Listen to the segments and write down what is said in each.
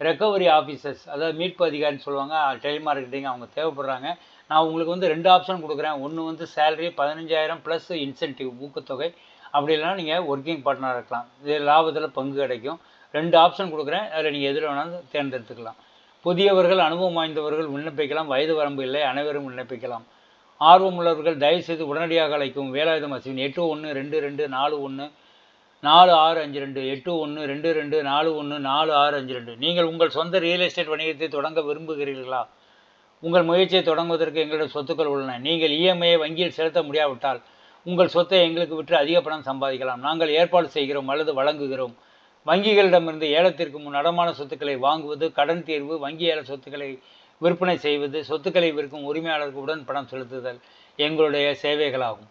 Recovery officers அதாவது மீட்பு அதிகாரின்னு சொல்லுவாங்க டெலிமார்க்கெட்டிங் அவங்க தேவைப்படுறாங்க. நான் உங்களுக்கு வந்து ரெண்டு ஆப்ஷன் கொடுக்குறேன். ஒன்று வந்து சேலரி பதினஞ்சாயிரம் ப்ளஸ் இன்சென்டிவ் ஊக்கத்தொகை. அப்படி இல்லைனா நீங்கள் ஒர்க்கிங் பார்ட்னராக இருக்கலாம். இது லாபத்தில் பங்கு கிடைக்கும். ரெண்டு ஆப்ஷன் கொடுக்குறேன். அதில் நீங்கள் எதில் வேணாலும் தேர்ந்தெடுத்துக்கலாம். புதியவர்கள் அனுபவம் வாய்ந்தவர்கள் விண்ணப்பிக்கலாம். வயது வரம்பு இல்லை அனைவரும் விண்ணப்பிக்கலாம். ஆர்வம் உள்ளவர்கள் தயவுசெய்து உடனடியாக அழைக்கும் வேலாயுதம் அஸ்வின் எட்டு ஒன்று ரெண்டு ரெண்டு நாலு ஒன்று நாலு ஆறு அஞ்சு ரெண்டு எட்டு ஒன்று ரெண்டு ரெண்டு நாலு ஒன்று நாலு ஆறு அஞ்சு ரெண்டு. நீங்கள் உங்கள் சொந்த ரியல் எஸ்டேட் வணிகத்தை தொடங்க விரும்புகிறீர்களா? உங்கள் முயற்சியை தொடங்குவதற்கு எங்களிடம் சொத்துக்கள் உள்ளன. நீங்கள் இஎம்ஐயை வங்கியில் செலுத்த முடியாவிட்டால் உங்கள் சொத்தை எங்களுக்கு விற்று அதிக பணம் சம்பாதிக்கலாம். நாங்கள் ஏற்பாடு செய்கிறோம் அல்லது வழங்குகிறோம். வங்கிகளிடமிருந்து ஏலத்திற்கு முன் அடமான சொத்துக்களை வாங்குவது கடன் தீர்வு வங்கி ஏல சொத்துக்களை விற்பனை செய்வது சொத்துக்களை விற்கும் உரிமையாளருக்கு உடன் பணம் செலுத்துதல் எங்களுடைய சேவைகளாகும்.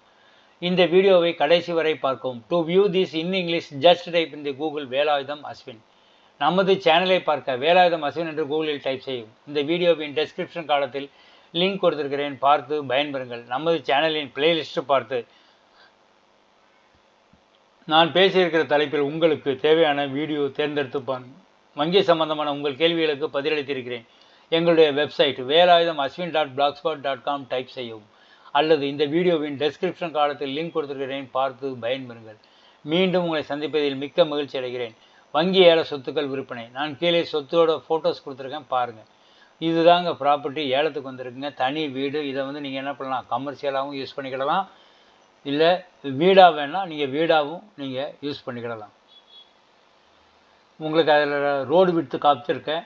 இந்த வீடியோவை கடைசி வரை பார்க்கவும். To view this in English just type இந்த கூகுள் வேலாயுதம் அஸ்வின். நமது சேனலை பார்க்க வேலாயுதம் அஸ்வின் என்று கூகுளில் டைப் செய்யும் இந்த வீடியோவின் டெஸ்கிரிப்ஷன் காலத்தில் லிங்க் கொடுத்திருக்கிறேன். பார்த்து பயன்பெறுங்கள். நமது சேனலின் பிளேலிஸ்ட் பார்த்து. நான் பேசியிருக்கிற தலைப்பில் உங்களுக்கு தேவையான வீடியோ தேர்ந்தெடுத்து பாருங்கள் வங்கி சம்பந்தமான உங்கள் கேள்விகளுக்கு பதிலளித்திருக்கிறேன். எங்களுடைய website Velayudham Ashwin dot blog spot dot com type செய்யவும். அல்லது இந்த வீடியோவின் டெஸ்கிரிப்ஷன் காலத்தில் லிங்க் கொடுத்திருக்கிறேன். பார்த்து பயன்பெறுங்கள். மீண்டும் உங்களை சந்திப்பதில் மிக்க மகிழ்ச்சி அடைகிறேன். வங்கி ஏல சொத்துக்கள் விற்பனை. நான் கீழே சொத்தோட ஃபோட்டோஸ் கொடுத்துருக்கேன். பாருங்கள் இதுதாங்க ப்ராப்பர்ட்டி ஏலத்துக்கு வந்திருக்குங்க. தனி வீடு. இதை வந்து நீங்கள் என்ன பண்ணலாம்? கமர்ஷியலாகவும் யூஸ் பண்ணிக்கிடலாம். இல்லை வீடாக வேணால் நீங்கள் வீடாகவும் நீங்கள் யூஸ் பண்ணிக்கிடலாம். உங்களுக்கு அதில் ரோடு விட்டு காப்பிச்சிருக்கேன்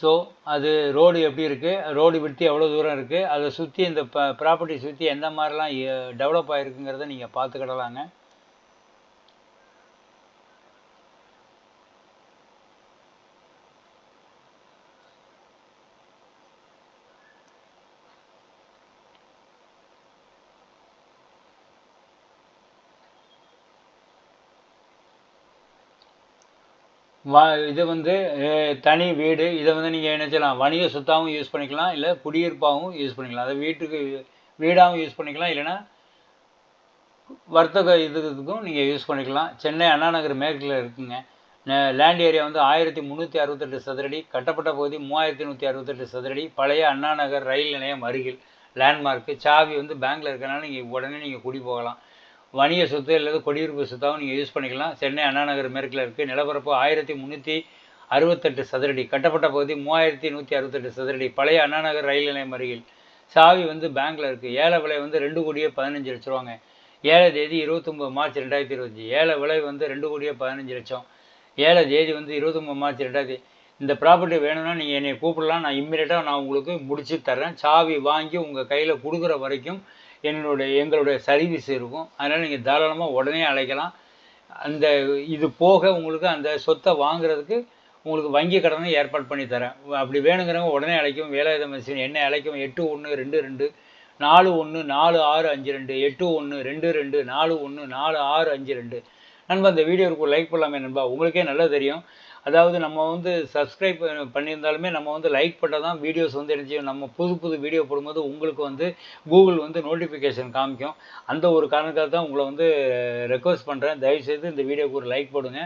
ஸோ அது ரோடு எப்படி இருக்குது ரோடு விட்டு எவ்வளோ தூரம் இருக்குது அதை சுற்றி இந்த ப ப்ராப்பர்ட்டி சுற்றி எந்த மாதிரிலாம் டெவலப் ஆகிருக்குங்கிறத நீங்கள் பார்த்துக்கிடலாங்க. வா இது வந்து தனி வீடு இதை வந்து நீங்கள் என்ன செய்யலாம் வணிக சொத்தாகவும் யூஸ் பண்ணிக்கலாம் இல்லை குடியிருப்பாகவும் யூஸ் பண்ணிக்கலாம். அதை வீட்டுக்கு வீடாகவும் யூஸ் பண்ணிக்கலாம் இல்லைன்னா வர்த்தக இதுக்கும் நீங்கள் யூஸ் பண்ணிக்கலாம். சென்னை அண்ணா நகர் மேற்கில் இருக்குங்க. லேண்ட் ஏரியா வந்து ஆயிரத்தி முந்நூற்றி அறுபத்தெட்டு சதுரடி கட்டப்பட்ட பகுதி மூவாயிரத்தி நூற்றி அறுபத்தெட்டு சதுரடி பழைய அண்ணா நகர் ரயில் நிலையம் அருகில். லேண்ட்மார்க்கு சாவி வந்து பேங்க்கில் இருக்கனால நீங்கள் உடனே நீங்கள் குடி போகலாம். வணிக சொத்து அல்லது குடியிருப்பு சொத்தாகவும் நீங்கள் யூஸ் பண்ணிக்கலாம். சென்னை அண்ணா நகர் மேற்கில் இருக்குது நிலப்பரப்பு ஆயிரத்தி முந்நூற்றி அறுபத்தெட்டு சதுரடி. கட்டப்பட்ட பகுதி மூவாயிரத்தி நூற்றி அறுபத்தெட்டு சதுரடி. பழைய அண்ணா நகர் ரயில் நிலையம் அருகில். சாவி வந்து பேங்க்கில் இருக்குது ஏழை விலை வந்து ரெண்டு கோடியே பதினஞ்சு லட்ச ரூபாங்க ஏழை தேதி இருபத்தொம்போது மார்ச் ரெண்டாயிரத்தி இருபத்தஞ்சி. ஏழை விலை வந்து ரெண்டு கோடியே பதினஞ்சு லட்சம். ஏழை தேதி வந்து இருபத்தொம்போது மார்ச் ரெண்டாயிரத்தி இந்த ப்ராப்பர்ட்டி வேணும்னா நீங்கள் என்னை கூப்பிடலாம். நான் இம்மிடியட்டாக நான் உங்களுக்கு முடிச்சு தர்றேன். சாவி வாங்கி உங்கள் கையில் கொடுக்குற வரைக்கும் என்னுடைய எங்களுடைய சர்வீஸ் இருக்கும். அதனால் நீங்கள் தாராளமாக உடனே அழைக்கலாம். அந்த இது போக உங்களுக்கு அந்த சொத்தை வாங்குறதுக்கு உங்களுக்கு வங்கி கடனை ஏற்பாடு பண்ணி தரேன். அப்படி வேணுங்கிறவங்க உடனே அழைக்கும் வேலாயுத மிஷின் என்ன அழைக்கும் எட்டு ஒன்று ரெண்டு ரெண்டு நாலு ஒன்று நாலு ஆறு அஞ்சு ரெண்டு எட்டு ஒன்று ரெண்டு ரெண்டு நாலு ஒன்று நாலு ஆறு அஞ்சு ரெண்டு. நண்பா இந்த வீடியோவுக்கு லைக் பண்ணலாமே நண்பா. உங்களுக்கே நல்லா தெரியும். அதாவது நம்ம வந்து சப்ஸ்கிரைப் பண்ணியிருந்தாலுமே நம்ம வந்து லைக் பண்ணால் தான் வீடியோஸ் வந்து என்ன செய்யும்? நம்ம புது புது வீடியோ போடும்போது உங்களுக்கு வந்து கூகுள் வந்து நோட்டிஃபிகேஷன் காமிக்கும். அந்த ஒரு காரணத்துக்காக தான் உங்களை வந்து ரெக்வஸ்ட் பண்ணுறேன் தயவுசெய்து இந்த வீடியோவுக்கு ஒரு லைக் போடுங்க.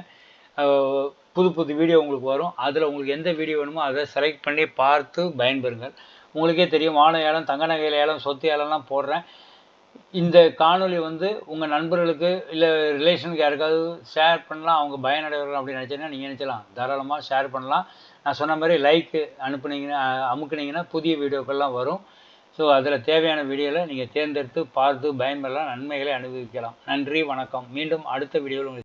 புது புது வீடியோ உங்களுக்கு வரும். அதில் உங்களுக்கு எந்த வீடியோ வேணுமோ அதை செலக்ட் பண்ணி பார்த்து பயன்பெறுங்கள். உங்களுக்கே தெரியும் வாழை ஏலம் தங்க நகையில் ஏலம் சொத்து ஏலம்லாம் போடுறேன். இந்த காணொலி வந்து உங்கள் நண்பர்களுக்கு இல்லை ரிலேஷனுக்கு யாருக்காவது ஷேர் பண்ணலாம் அவங்க பயனடைவார்கள் அப்படின்னு நினச்சிங்கன்னா நீங்கள் நினச்சலாம். தாராளமாக ஷேர் பண்ணலாம். நான் சொன்ன மாதிரி லைக்கு அனுப்புனீங்கன்னா அமுக்குனீங்கன்னா புதிய வீடியோக்கள்லாம் வரும். ஸோ அதில் தேவையான வீடியோவில் நீங்கள் தேர்ந்தெடுத்து பார்த்து பயன்பெறலாம் நன்மைகளை அனுபவிக்கலாம். நன்றி வணக்கம். மீண்டும் அடுத்த வீடியோவில் உங்களுக்கு